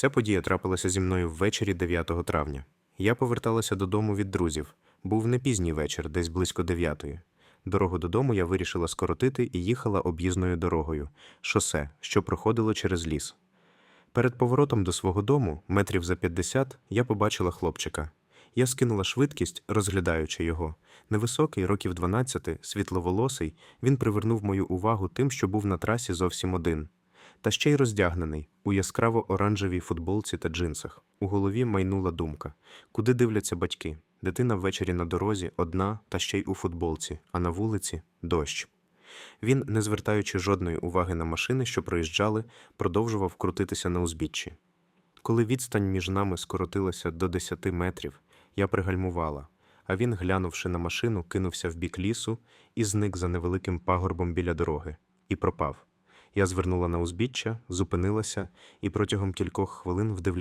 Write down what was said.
Ця подія трапилася зі мною ввечері 9 травня. Я поверталася додому від друзів. Був не пізній вечір, десь близько 9. Дорогу додому я вирішила скоротити і їхала об'їзною дорогою, шосе, що проходило через ліс. Перед поворотом до свого дому, метрів за 50, я побачила хлопчика. Я скинула швидкість, розглядаючи його. Невисокий, років 12, світловолосий, він привернув мою увагу тим, що був на трасі зовсім один. Та ще й роздягнений, у яскраво оранжевій футболці та джинсах. У голові майнула думка: куди дивляться батьки? Дитина ввечері на дорозі, одна та ще й у футболці, а на вулиці дощ. Він, не звертаючи жодної уваги на машини, що проїжджали, продовжував крутитися на узбіччі. Коли відстань між нами скоротилася до 10 метрів, я пригальмувала, а він, глянувши на машину, кинувся в бік лісу і зник за невеликим пагорбом біля дороги і пропав. Я звернула на узбіччя, зупинилася і протягом кількох хвилин вдивлялася.